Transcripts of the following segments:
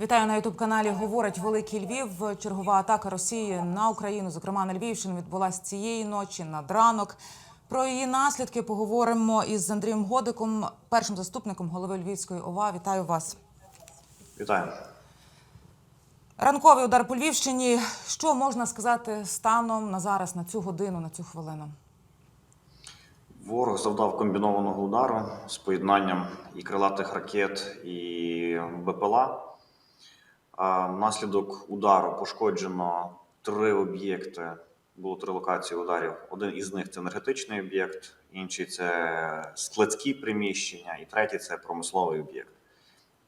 Вітаю на ютуб каналі. Говорить Великий Львів. Чергова атака Росії на Україну, зокрема на Львівщину, відбулася цієї ночі над ранок. Про її наслідки поговоримо із Андрієм Годиком, першим заступником голови Львівської ОВА. Вітаю вас. Вітаю. Ранковий удар по Львівщині. Що можна сказати станом на зараз, на цю годину, на цю хвилину? Ворог завдав комбінованого удару з поєднанням і крилатих ракет, і БПЛА. Внаслідок удару пошкоджено три об'єкти. Було три локації ударів. Один із них це енергетичний об'єкт, інший це складські приміщення, і третій це промисловий об'єкт.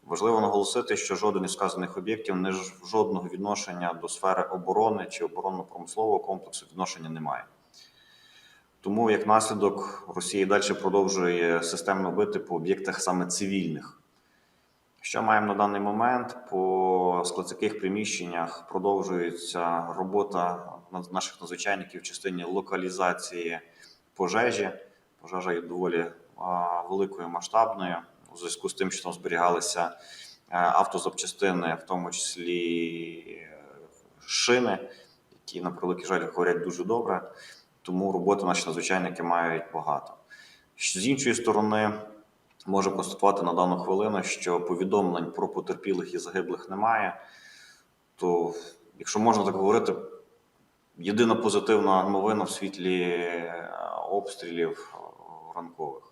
Важливо наголосити, що жоден із сказаних об'єктів не жодного відношення до сфери оборони чи оборонно-промислового комплексу відношення не має. Тому, як наслідок, Росія далі продовжує системно бити по об'єктах саме цивільних. Що маємо на даний момент? По складських приміщеннях продовжується робота наших надзвичайників в частині локалізації пожежі. Пожежа є доволі великою масштабною у зв'язку з тим, що там зберігалися е, автозапчастини, в тому числі е, шини, які на превеликий жаль горять дуже добре. Тому роботи наші надзвичайники мають багато. З іншої сторони, можу констатувати на дану хвилину, що повідомлень про потерпілих і загиблих немає. То, якщо можна так говорити, єдина позитивна новина в світлі е, обстрілів е, ранкових.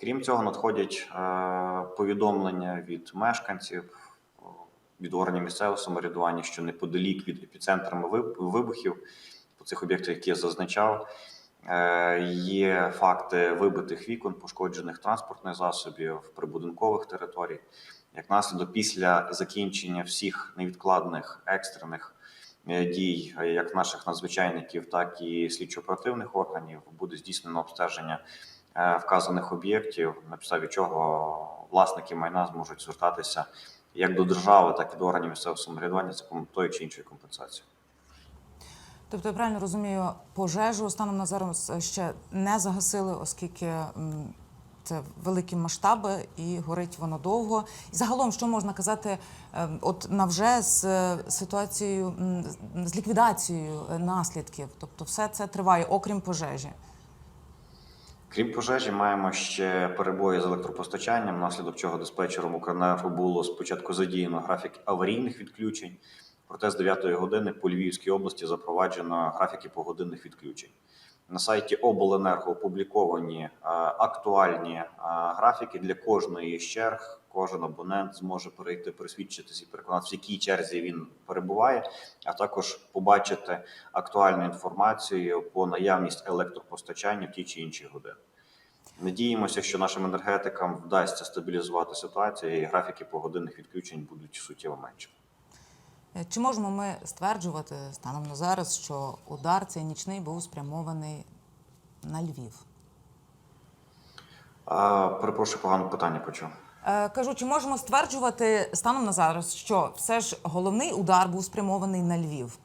Крім цього, надходять е, повідомлення від мешканців, від органів місцевого самоврядування, що неподалік від епіцентрами вибухів по цих об'єктах, які я зазначав, є факти вибитих вікон, пошкоджених транспортних засобів, прибудинкових територій. Як наслідок, після закінчення всіх невідкладних екстрених е, дій, е, як наших надзвичайників, так і слідчо-оперативних органів, буде здійснено обстеження е, вказаних об'єктів, на підставі чого власники майна зможуть звертатися як до держави, так і до органів місцевого самоврядування за тою чи іншою компенсацією. Тобто, я правильно розумію, пожежу станом на зараз ще не загасили, оскільки це великі масштаби і горить воно довго. І загалом, що можна казати, е, от навже з е, ситуацією з- ліквідацією е, наслідків, тобто, все це триває, окрім пожежі. Крім пожежі, маємо ще перебої з електропостачанням, внаслідок чого диспетчером Укренерго було спочатку задіяно графік аварійних відключень. Проте з 9 години по Львівській області запроваджено графіки погодинних відключень. На сайті обленерго опубліковані е, актуальні е, графіки для кожної черг. Кожен абонент зможе перейти, пересвідчитися і переконатися, в якій черзі він перебуває, а також побачити актуальну інформацію по наявність електропостачання в ті чи інші години. Надіємося, що нашим енергетикам вдасться стабілізувати ситуацію, і графіки погодинних відключень будуть суттєво меншими. Е, Чи можемо ми стверджувати станом на зараз, що удар цей нічний був спрямований на Львів? А, перепрошую, погане питання почув. Е, Кажу, чи можемо стверджувати станом на зараз, що все ж головний удар був спрямований на Львів?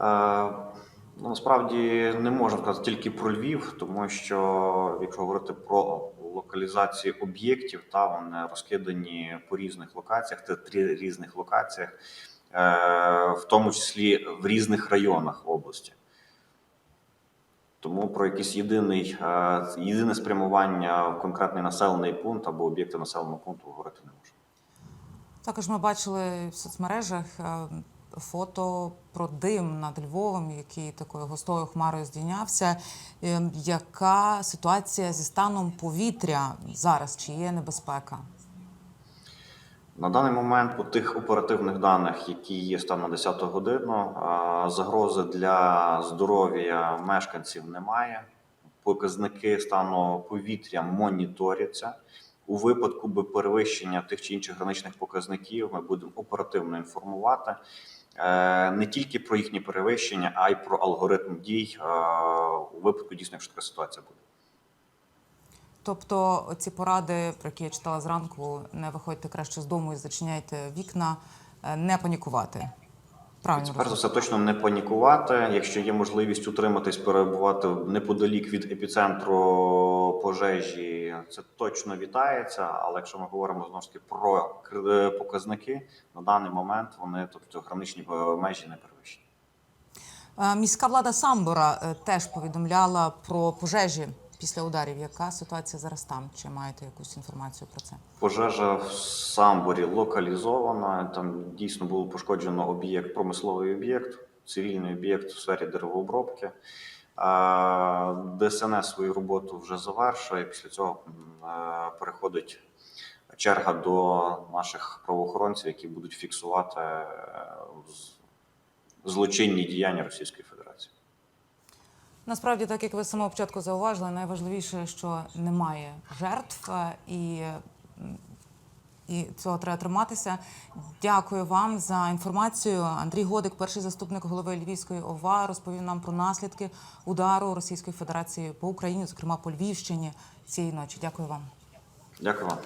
Е, Ну, насправді не можна казати тільки про Львів, тому що якщо говорити про локалізацію об'єктів, та вони розкидані по різних локаціях, це три різних локаціях, е, в тому числі в різних районах області. Тому про якийсь єдиний, е, єдине спрямування в конкретний населений пункт або об'єкти населеного пункту говорити не можна. Також ми бачили в соцмережах е, фото про дим над Львовом, який такою густою хмарою здійнявся. Е, Яка ситуація зі станом повітря зараз? Чи є небезпека? На даний момент по тих оперативних даних, які є станом на 10 годину, загрози для здоров'я мешканців немає. Показники стану повітря моніторяться. У випадку би перевищення тих чи інших граничних показників ми будемо оперативно інформувати не тільки про їхні перевищення, а й про алгоритм дій е, у випадку дійсно, якщо така ситуація буде. Тобто ці поради, про які я читала зранку, не виходьте краще з дому і зачиняйте вікна, е, не панікувати. Правильно Це перш за все точно не панікувати. Якщо є можливість утриматись, перебувати неподалік від епіцентру пожежі, це точно вітається. Але якщо ми говоримо знову ж таки про показники, на даний момент вони, тобто граничні е, межі не перевищені. Е, Міська влада Самбора е, теж повідомляла про пожежі після ударів. Яка ситуація зараз там? Чи маєте якусь інформацію про це? Пожежа в Самборі локалізована. Там дійсно було пошкоджено об'єкт, промисловий об'єкт, цивільний об'єкт в сфері деревообробки. ДСНС свою роботу вже завершує. Після цього е, переходить черга до наших правоохоронців, які будуть фіксувати е, злочинні діяння Російської Федерації. Насправді, так як ви з самого початку зауважили, найважливіше, що немає жертв, е, і, і цього треба триматися. Дякую вам за інформацію. Андрій Годик, перший заступник голови Львівської ОВА, розповів нам про наслідки удару Російської Федерації по Україні, зокрема по Львівщині цієї ночі. Дякую вам. Дякую вам.